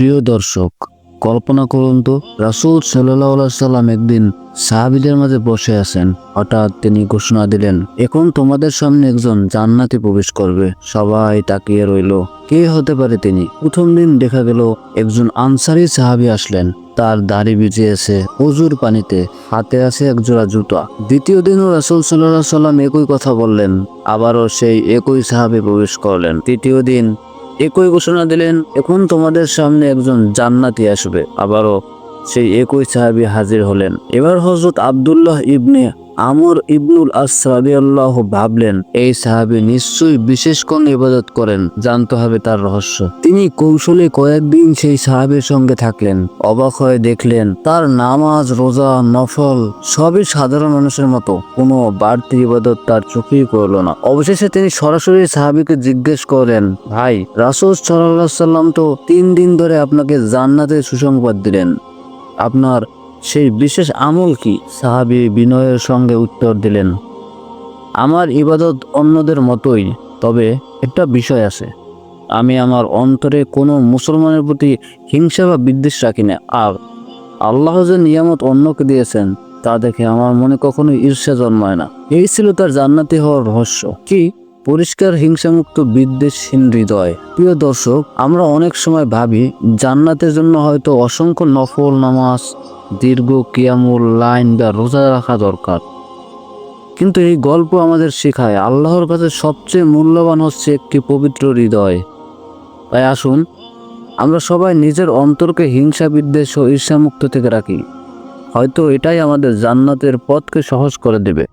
প্রিয় দর্শক, কল্পনা করুন তো, রাসুল সাল্লাহ সাল্লাম একদিন সাহাবিদের মাঝে বসে আছেন। হঠাৎ তিনি ঘোষণা দিলেন, এখন তোমাদের সামনে একজন জান্নাতে প্রবেশ করবে। সবাই তাকিয়ে রইল। কে হতে পারে তিনি? প্রথম দিন দেখা গেল, একজন আনসারি সাহাবি আসলেন। তার দাড়ি ভিজিয়েছে, অজুর পানিতে, হাতে আছে এক জোড়া জুতা। দ্বিতীয় দিনও রাসুল সাল্লাহ সাল্লাম একই কথা বললেন, আবারও সেই একই সাহাবি প্রবেশ করলেন। তৃতীয় দিন একই ঘোষণা দিলেন, এখন তোমাদের সামনে একজন জান্নাতি আসবে। আবারও সেই একই সাহাবি হাজির হলেন। এবার হজরত আবদুল্লাহ ইবনে আমর ইবনুল আল্লাহ ভাবলেন, এই সাহাবি নিশ্চয়ই বিশেষ কোন ইবাদত করেন, জানতে হবে তার রহস্য। তিনি কৌশলে কয়েকদিন সেই সাহাবের সঙ্গে থাকলেন। অবাক হয়ে দেখলেন, তার নামাজ, রোজা, নফল সবই সাধারণ মানুষের মতো। কোনো বাড়তি ইবাদত তার চোখেই করল না। অবশেষে তিনি সরাসরি সাহাবিকে জিজ্ঞেস করেন, ভাই, রাসুল সাল্লাহ সাল্লাম তো তিন দিন ধরে আপনাকে জান্নাতের সুসংবাদ দিলেন। আপনার সেই বিশেষ আমল কি সাহাবি বিনয়ের সঙ্গে উত্তর দিলেন, আমার ইবাদত অন্যদের মতোই, তবে একটা বিষয় আছে। আমি আমার অন্তরে কোনো মুসলমানের প্রতি হিংসা বা বিদ্বেষ রাখি না। আর আল্লাহ যে নিয়ামত অন্যকে দিয়েছেন, তা দেখে আমার মনে কখনো ঈর্ষা জন্মায় না। এই ছিল তার জান্নাতি হওয়ার রহস্য। কি? পরিষ্কার হিংসামুক্ত বিদ্বেষহীন হৃদয়। প্রিয় দর্শক, আমরা অনেক সময় ভাবি, জান্নাতের জন্য হয়তো অসংখ্য নফল নামাজ দীর্ঘ কিয়ামুল লাইন বা রোজা রাখা দরকার। কিন্তু এই গল্প আমাদের শেখায়, আল্লাহর কাছে সবচেয়ে মূল্যবান হচ্ছে একটি পবিত্র হৃদয়। তাই আসুন, আমরা সবাই নিজের অন্তরকে হিংসা বিদ্বেষ ও ঈর্ষামুক্ত থেকে রাখি। হয়তো এটাই আমাদের জান্নাতের পথকে সহজ করে দেবে।